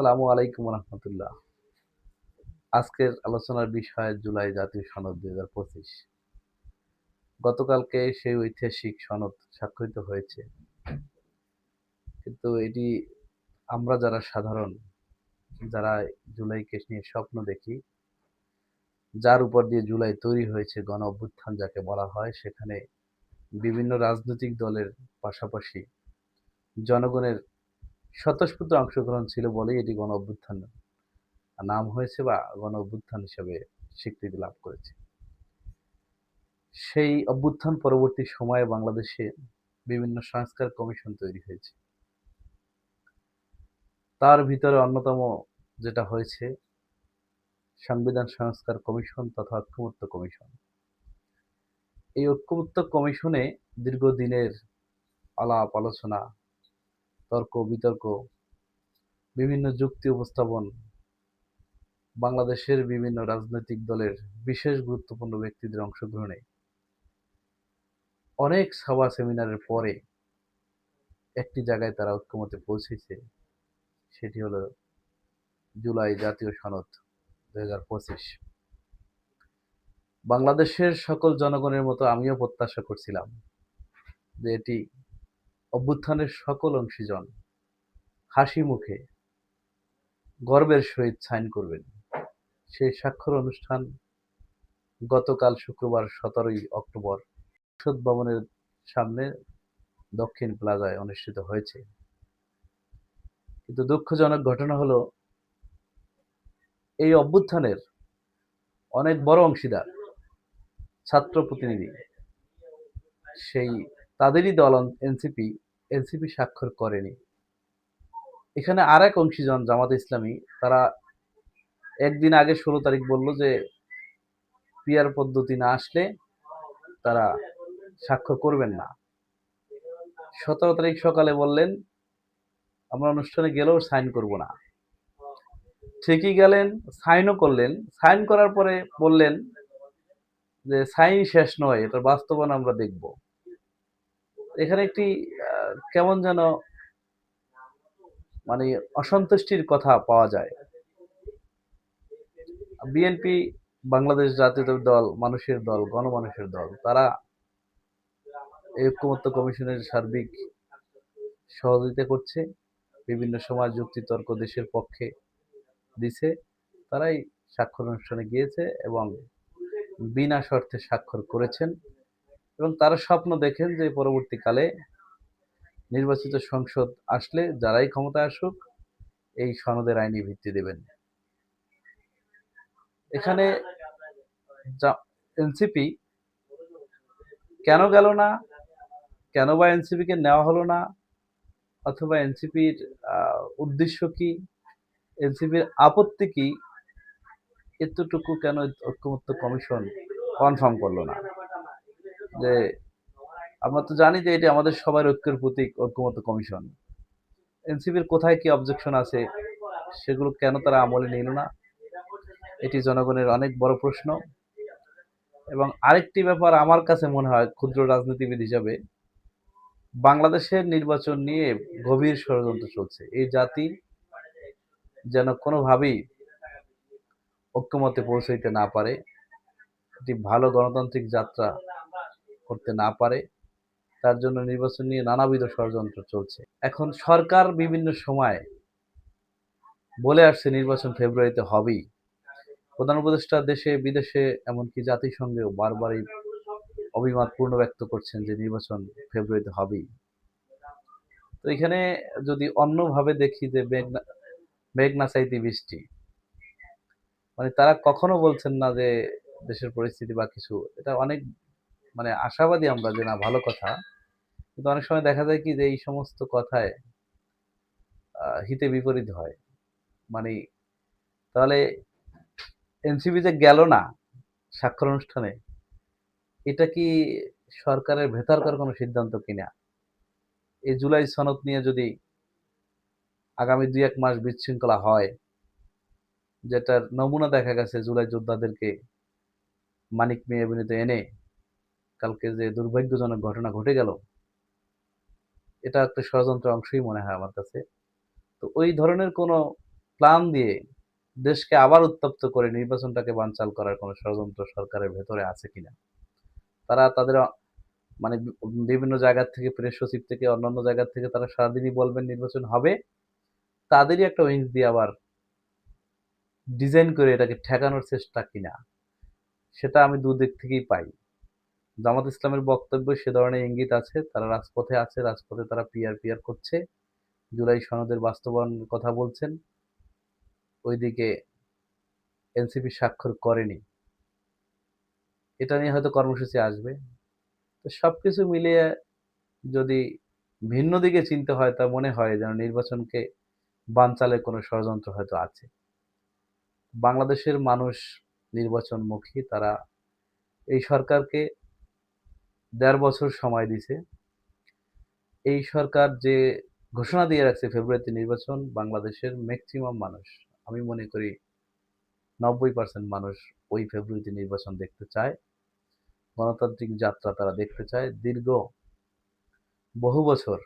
আসসালামু আলাইকুম রহমতুল্লাহ। আজকের আলোচনার বিষয় জুলাই জাতীয় সনদ দুই হাজার পঁচিশ। গতকালকে সেই ঐতিহাসিক সনদ স্বাক্ষরিত হয়েছে। কিন্তু এটি আমরা যারা সাধারণ, যারা জুলাইকে নিয়ে স্বপ্ন দেখি, যার উপর দিয়ে জুলাই তৈরি হয়েছে গণ অভ্যুত্থান যাকে বলা হয়, সেখানে বিভিন্ন রাজনৈতিক দলের পাশাপাশি জনগণের স্বতঃস্ফূর্ত অংশগ্রহণ ছিল বলেই এটি গণ অভ্যুত্থান নাম হয়েছে বা গণ অভ্যুত্থান হিসেবে স্বীকৃতি লাভ করেছে। সেই অভ্যুত্থান পরবর্তী সময়ে বাংলাদেশে বিভিন্ন সংস্কার কমিশন তৈরি হয়েছে। তার ভিতরে অন্যতম যেটা হয়েছে, সংবিধান সংস্কার কমিশন তথা ঐক্যমত্য কমিশন। এই ঐক্যমত্য কমিশনে দীর্ঘদিনের আলাপ আলোচনা তর্ক, বিতর্ক, বিভিন্ন যুক্তি উপস্থাপন, বাংলাদেশের বিভিন্ন রাজনৈতিক দলের বিশেষ গুরুত্বপূর্ণ ব্যক্তিদের অংশগ্রহণে অনেক সভা সেমিনারের পরে একটি জায়গায় তারা ঐক্যমতে পৌঁছেছে। সেটি হলো জুলাই জাতীয় সনদ পঁচিশ। বাংলাদেশের সকল জনগণের মতো আমিও প্রত্যাশা করছিলাম যে এটি অভ্যুত্থানের সকল অংশীজন হাসি মুখে গর্বের সহিত সাইন করবেন। সেই স্বাক্ষর অনুষ্ঠান গতকাল শুক্রবার সতেরোই অক্টোবর সংসদ ভবনের সামনে দক্ষিণ প্লাজায় অনুষ্ঠিত হয়েছে। কিন্তু দুঃখজনক ঘটনা হলো, এই অভ্যুত্থানের অনেক বড় অংশীদার, ছাত্র প্রতিনিধি, সেই তাদেরই দল এনসিপি এনসিপি স্বাক্ষর করেনি। এখানে আর এক অংশীজন জামাত ইসলামী, তারা একদিন আগে ষোলো তারিখ বলল যে পিয়ার পদ্ধতি না আসলে তারা স্বাক্ষর করবেন না। সতেরো তারিখ সকালে বললেন, আমরা অনুষ্ঠানে গেলেও সাইন করব না। ঠিকই গেলেন, সাইনও করলেন। সাইন করার পরে বললেন যে, সাইন শেষ নয়, এটার বাস্তবায়ন আমরা দেখব। এখানে একটি কেমন যেন মানে অসন্তুষ্টির কথা পাওয়া যায়। বিএনপি বাংলাদেশ জাতীয় দল, মানুষের দল, গণমানুষের দল, তারা ঐক্যমত্য কমিশনের সার্বিক সহযোগিতা করছে, বিভিন্ন সময় যুক্তিতর্ক দেশের পক্ষে দিছে, তারাই স্বাক্ষর অনুষ্ঠানে গিয়েছে এবং বিনা শর্তে স্বাক্ষর করেছেন। এবং তারা স্বপ্ন দেখেন যে পরবর্তীকালে নির্বাচিত সংসদ আসলে যারাই ক্ষমতায় আসুক, এই সনদের আইনি ভিত্তি দেবেন। এখানে এনসিপি কেন গেল না? কেন বা এনসিপিকে নেওয়া হলো না? অথবা এনসিপির উদ্দেশ্য কি? এনসিপির আপত্তি কি? এতটুকু কেন ঐক্যমত্য কমিশন কনফার্ম করল না? যে আমরা তো জানি যে এটি আমাদের সবার ঐক্যের প্রতীক, ঐক্যমত্য কমিশন। এনসিপির কোথায় কি অবজেকশন আছে, সেগুলো কেন তারা আমলে নিল না? এটি জনগণের অনেক বড় প্রশ্ন। এবং আরেকটি ব্যাপার আমার কাছে মনে হয় ক্ষুদ্র রাজনীতিবিদ হিসাবে, বাংলাদেশের নির্বাচন নিয়ে গভীর ষড়যন্ত্র চলছে। এই জাতি যেন কোনোভাবেই ঐক্যমতে পৌঁছাইতে না পারে একটি ভালো গণতান্ত্রিক যাত্রা করতে না পারে, তার জন্য নির্বাচন নিয়ে নানাবিধ ষড়যন্ত্র চলছে। এখন সরকার বিভিন্ন সময় বলে আসছে নির্বাচন ফেব্রুয়ারিতে হবেই। প্রধান উপদেষ্টা দেশে, বিদেশে, এমনকি জাতিসংঘেও বারবারই অভিমত পূর্ণ ব্যক্ত করছেন যে নির্বাচন ফেব্রুয়ারিতে হবেই। তো এখানে যদি অন্যভাবে দেখি যে মেঘনা মেঘনা চাইতে বৃষ্টি মানে তারা কখনো বলছেন না যে দেশের পরিস্থিতি বা কিছু, এটা অনেক মানে আশাবাদী আমরা যে না, ভালো কথা। কিন্তু অনেক সময় দেখা যায় কি যে এই সমস্ত কথায় হিতে বিপরীত হয়। মানে তাহলে এনসিবি যে গেল না স্বাক্ষর অনুষ্ঠানে, এটা কি সরকারের ভেতরকার কোনো সিদ্ধান্ত কিনা? এই জুলাই সনদ নিয়ে যদি আগামী দুই এক মাস বিশৃঙ্খলা হয়, যেটার নমুনা দেখা গেছে জুলাই যোদ্ধাদেরকে মানিক মেয়ে অভিনীত এনে কালকে যে দুর্ভাগ্যজনক ঘটনা ঘটে গেল, এটা একটা ষড়যন্ত্র অংশই মনে হয় আমার কাছে। তো ওই ধরনের কোনো প্ল্যান দিয়ে দেশকে আবার উত্তপ্ত করে নির্বাচনটাকে বানচাল করার কোনো ষড়যন্ত্র সরকারের ভেতরে আছে কিনা? তারা তাদের মানে বিভিন্ন জায়গা থেকে প্রেস সচিব থেকে অন্যান্য জায়গা থেকে তারা সারাদিনই বলবেন নির্বাচন হবে। তাদেরই একটা উইংস দিয়ে আবার ডিজাইন করে এটাকে ঠেকানোর চেষ্টা কিনা, সেটা আমি দুদিক থেকেই পাই। জামাত ইসলামের বক্তব্য সে ধরনের ইঙ্গিত আছে। তারা রাজপথে আছে, রাজপথে তারা পিয়ার পিয়ার করছে। জুলাই সনদের বাস্তবায়নের কথা বলছেন। ওইদিকে এনসিপি স্বাক্ষর করেনি। এটা নিয়ে হয়তো কর্মসূচি আসবে। তো সবকিছু মিলিয়ে যদি ভিন্ন দিকে চিন্তা হয়, তা মনে হয় যেন নির্বাচনকে বানচালের কোনো ষড়যন্ত্র হয়তো আছে। বাংলাদেশের মানুষ নির্বাচনমুখী, তারা এই সরকারকে দেড় বছর সময় দিছে। এই সরকার যে ঘোষণা দিয়ে রাখছে ফেব্রুয়ারিতে নির্বাচন বাংলাদেশের ম্যাক্সিমাম মানুষ, আমি মনে করি নব্বই পার্সেন্ট মানুষ ওই ফেব্রুয়ারিতে নির্বাচন দেখতে চায়। গণতান্ত্রিক যাত্রা তারা দেখতে চায়। দীর্ঘ বহু বছর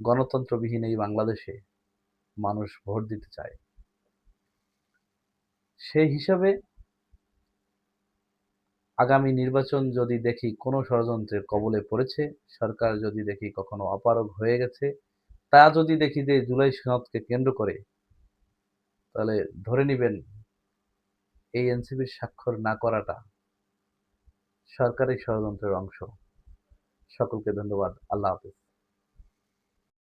গণতন্ত্রবিহীন এই বাংলাদেশে মানুষ ভোট দিতে চায়। সেই হিসাবে আগামী নির্বাচন যদি দেখি কোনো ষড়যন্ত্রের কবলে পড়েছে, সরকার যদি দেখি কখনো অপারগ হয়ে গেছে, তা যদি দেখি যে জুলাই সনদকে কেন্দ্র করে, তাহলে ধরে নেবেন এই এনসিপির স্বাক্ষর না করাটা সরকারি ষড়যন্ত্রের অংশ। সকলকে ধন্যবাদ। আল্লাহ হাফিজ।